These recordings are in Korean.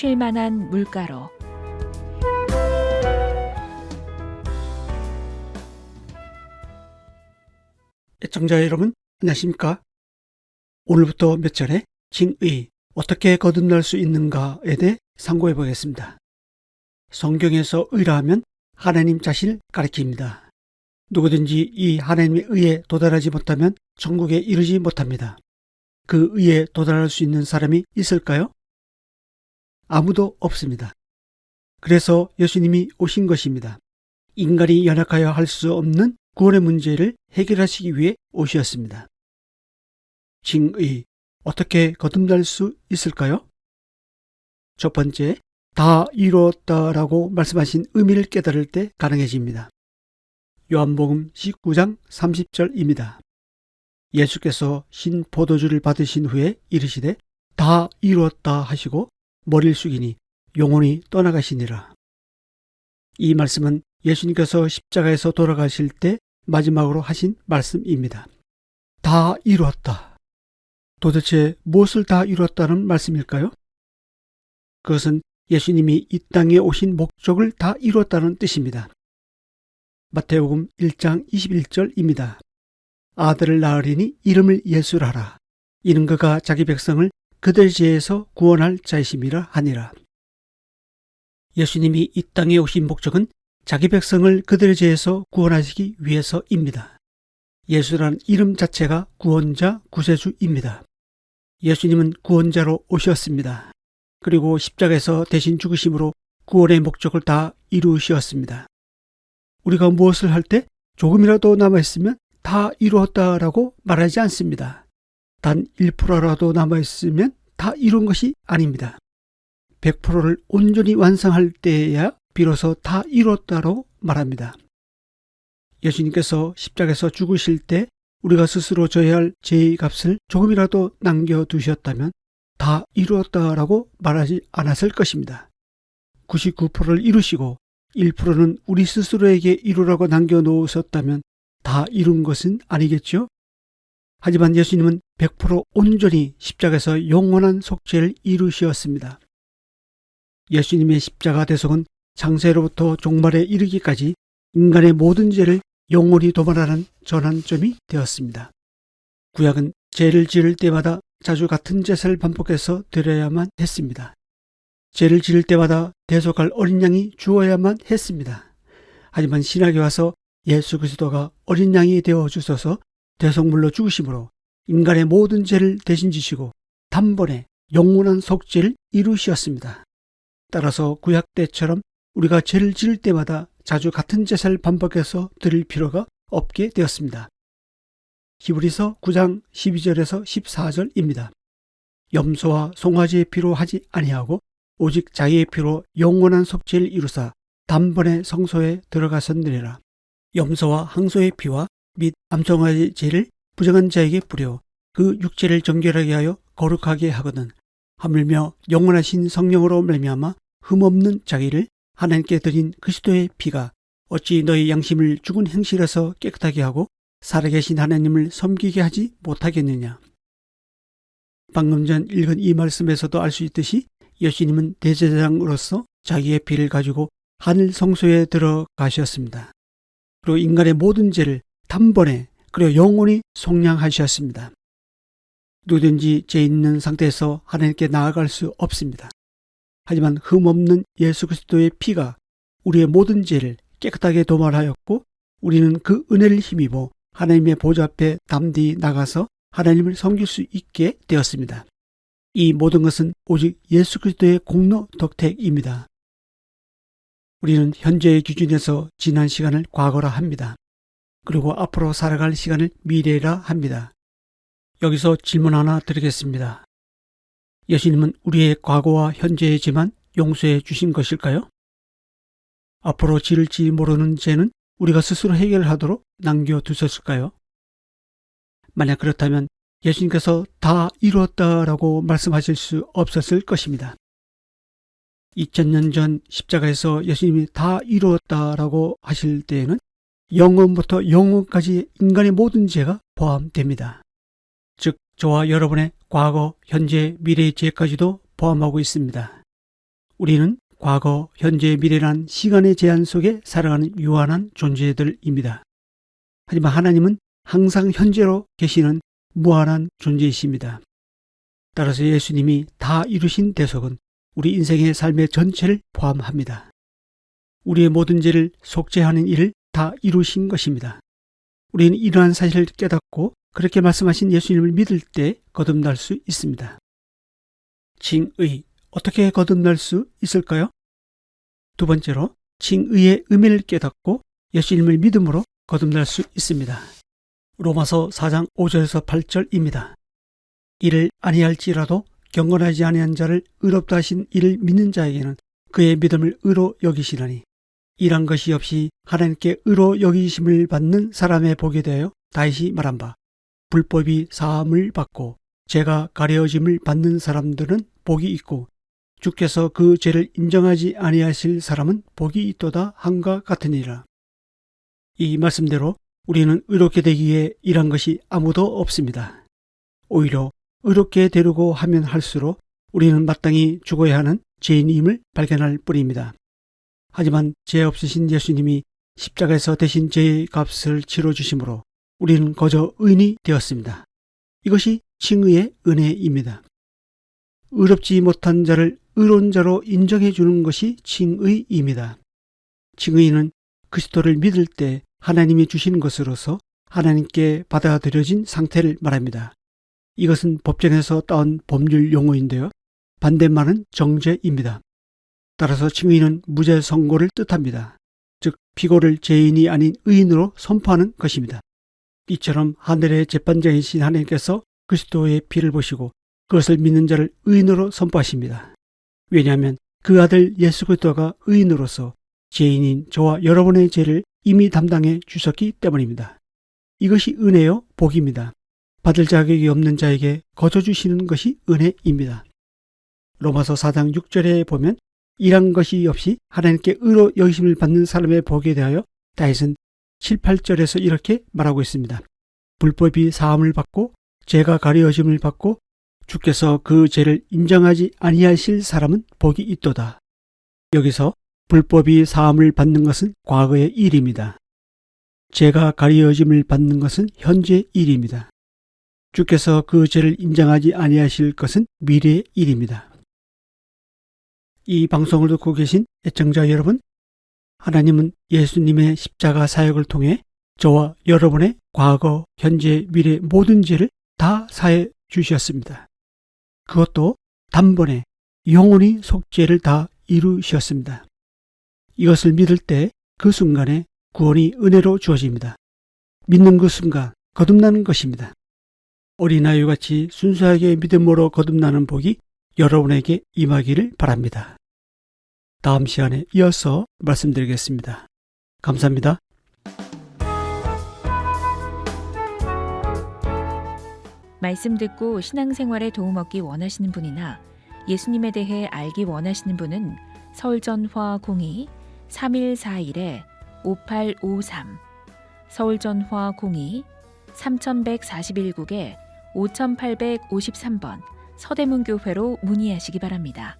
쉴만한 물가로 애청자 여러분, 안녕하십니까? 오늘부터 몇 절에 징의, 어떻게 거듭날 수 있는가에 대해 상고해 보겠습니다. 성경에서 의라 하면 하나님 자신을 가리킵니다. 누구든지 이 하나님의 의에 도달하지 못하면 천국에 이르지 못합니다. 그 의에 도달할 수 있는 사람이 있을까요? 아무도 없습니다. 그래서 예수님이 오신 것입니다. 인간이 연약하여 할 수 없는 구원의 문제를 해결하시기 위해 오셨습니다. 징의, 어떻게 거듭날 수 있을까요? 첫 번째, 다 이루었다라고 말씀하신 의미를 깨달을 때 가능해집니다. 요한복음 19장 30절입니다. 예수께서 신 포도주를 받으신 후에 이르시되 다 이루었다 하시고 머리를 숙이니 영혼이 떠나가시니라. 이 말씀은 예수님께서 십자가에서 돌아가실 때 마지막으로 하신 말씀입니다. 다 이루었다. 도대체 무엇을 다 이루었다는 말씀일까요? 그것은 예수님이 이 땅에 오신 목적을 다 이루었다는 뜻입니다. 마태복음 1장 21절입니다. 아들을 낳으리니 이름을 예수라라. 이는 그가 자기 백성을 그들 죄에서 구원할 자이심이라 하니라. 예수님이 이 땅에 오신 목적은 자기 백성을 그들의 죄에서 구원하시기 위해서입니다. 예수란 이름 자체가 구원자, 구세주입니다. 예수님은 구원자로 오셨습니다. 그리고 십자가에서 대신 죽으심으로 구원의 목적을 다 이루셨습니다. 우리가 무엇을 할 때 조금이라도 남아있으면 다 이루었다라고 말하지 않습니다. 단 1%라도 남아있으면 다 이룬 것이 아닙니다. 100%를 온전히 완성할 때에야 비로소 다 이뤘다고 말합니다. 예수님께서 십자가에서 죽으실 때 우리가 스스로 져야 할 죄의 값을 조금이라도 남겨두셨다면 다 이루었다라고 말하지 않았을 것입니다. 99%를 이루시고 1%는 우리 스스로에게 이루라고 남겨놓으셨다면 다 이룬 것은 아니겠죠? 하지만 예수님은 100% 온전히 십자가에서 영원한 속죄를 이루셨습니다. 예수님의 십자가 대속은 장세로부터 종말에 이르기까지 인간의 모든 죄를 영원히 도말하는 전환점이 되었습니다. 구약은 죄를 지을 때마다 자주 같은 제사를 반복해서 드려야만 했습니다. 죄를 지을 때마다 대속할 어린 양이 주어야만 했습니다. 하지만 신학에 와서 예수 그리스도가 어린 양이 되어 주셔서 대속물로 죽으심으로 인간의 모든 죄를 대신 지시고 단번에 영원한 속죄를 이루셨습니다. 따라서 구약 때처럼 우리가 죄를 지을 때마다 자주 같은 제사를 반복해서 드릴 필요가 없게 되었습니다. 히브리서 9장 12절에서 14절입니다. 염소와 송아지의 피로 하지 아니하고 오직 자기의 피로 영원한 속죄를 이루사 단번에 성소에 들어가셨느니라. 염소와 항소의 피와 및 암송아지 죄를 부정한 자에게 뿌려 그 육체를 정결하게 하여 거룩하게 하거든 하물며 영원하신 성령으로 말미암아 흠없는 자기를 하나님께 드린 그리스도의 피가 어찌 너희 양심을 죽은 행실에서 깨끗하게 하고 살아계신 하나님을 섬기게 하지 못하겠느냐. 방금 전 읽은 이 말씀에서도 알 수 있듯이 예수님은 대제사장으로서 자기의 피를 가지고 하늘 성소에 들어가셨습니다. 그리고 인간의 모든 죄를 단번에 그리고 영원히 속량하셨습니다. 누구든지 죄 있는 상태에서 하나님께 나아갈 수 없습니다. 하지만 흠없는 예수 그리스도의 피가 우리의 모든 죄를 깨끗하게 도말하였고 우리는 그 은혜를 힘입어 하나님의 보좌 앞에 담대히 나가서 하나님을 섬길 수 있게 되었습니다. 이 모든 것은 오직 예수 그리스도의 공로 덕택입니다. 우리는 현재의 기준에서 지난 시간을 과거라 합니다. 그리고 앞으로 살아갈 시간을 미래라 합니다. 여기서 질문 하나 드리겠습니다. 예수님은 우리의 과거와 현재의 죄만 용서해 주신 것일까요? 앞으로 지을지 모르는 죄는 우리가 스스로 해결하도록 남겨두셨을까요? 만약 그렇다면 예수님께서 다 이루었다라고 말씀하실 수 없었을 것입니다. 2000년 전 십자가에서 예수님이 다 이루었다라고 하실 때에는 영원부터 영원까지 인간의 모든 죄가 포함됩니다. 즉, 저와 여러분의 과거, 현재, 미래의 죄까지도 포함하고 있습니다. 우리는 과거, 현재, 미래란 시간의 제한 속에 살아가는 유한한 존재들입니다. 하지만 하나님은 항상 현재로 계시는 무한한 존재이십니다. 따라서 예수님이 다 이루신 대속은 우리 인생의 삶의 전체를 포함합니다. 우리의 모든 죄를 속죄하는 일을 다 이루신 것입니다. 우리는 이러한 사실을 깨닫고 그렇게 말씀하신 예수님을 믿을 때 거듭날 수 있습니다. 칭의, 어떻게 거듭날 수 있을까요? 두 번째로, 칭의의 의미를 깨닫고 예수님을 믿음으로 거듭날 수 있습니다. 로마서 4장 5절에서 8절입니다. 이를 아니할지라도 경건하지 아니한 자를 의롭다 하신 이를 믿는 자에게는 그의 믿음을 의로 여기시나니 이란 것이 없이 하나님께 의로 여기심을 받는 사람의 복에 대하여 다시 말한 바 불법이 사함을 받고 죄가 가려짐을 받는 사람들은 복이 있고 주께서 그 죄를 인정하지 아니하실 사람은 복이 있도다 함과 같으니라. 이 말씀대로 우리는 의롭게 되기 위해 일한 것이 아무도 없습니다. 오히려 의롭게 되려고 하면 할수록 우리는 마땅히 죽어야 하는 죄인임을 발견할 뿐입니다. 하지만 죄 없으신 예수님이 십자가에서 대신 죄의 값을 치러 주심으로 우리는 거저 의인이 되었습니다. 이것이 칭의의 은혜입니다. 의롭지 못한 자를 의로운 자로 인정해 주는 것이 칭의입니다. 칭의는 그리스도를 믿을 때 하나님이 주시는 것으로서 하나님께 받아들여진 상태를 말합니다. 이것은 법정에서 따온 법률 용어인데요. 반대말은 정죄입니다. 따라서 칭의는 무죄 선고를 뜻합니다. 즉 피고를 죄인이 아닌 의인으로 선포하는 것입니다. 이처럼 하늘의 재판장이신 하나님께서 그리스도의 피를 보시고 그것을 믿는 자를 의인으로 선포하십니다. 왜냐하면 그 아들 예수 그리스도가 의인으로서 죄인인 저와 여러분의 죄를 이미 담당해 주셨기 때문입니다. 이것이 은혜요 복입니다. 받을 자격이 없는 자에게 거저 주시는 것이 은혜입니다. 로마서 4장 6절에 보면 일한 것이 없이 하나님께 의로 여기심을 받는 사람의 복에 대하여 다윗은 7, 8절에서 이렇게 말하고 있습니다. 불법이 사함을 받고 죄가 가려짐을 받고 주께서 그 죄를 인정하지 아니하실 사람은 복이 있도다. 여기서 불법이 사함을 받는 것은 과거의 일입니다. 죄가 가려짐을 받는 것은 현재 일입니다. 주께서 그 죄를 인정하지 아니하실 것은 미래의 일입니다. 이 방송을 듣고 계신 애청자 여러분, 하나님은 예수님의 십자가 사역을 통해 저와 여러분의 과거, 현재, 미래 모든 죄를 다 사해 주셨습니다. 그것도 단번에 영원히 속죄를 다 이루셨습니다. 이것을 믿을 때 그 순간에 구원이 은혜로 주어집니다. 믿는 그 순간 거듭나는 것입니다. 어린아이 같이 순수하게 믿음으로 거듭나는 복이 여러분에게 임하기를 바랍니다. 다음 시간에 이어서 말씀드리겠습니다. 감사합니다. 말씀 듣고 신앙생활에 도움 얻기 원하시는 분이나 예수님에 대해 알기 원하시는 분은 서울전화 02 3141에 5853 서울전화 02 3141국에 5853번 서대문 교회로 문의하시기 바랍니다.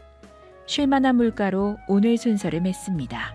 쉴만한 물가로 오늘 순서를 맺습니다.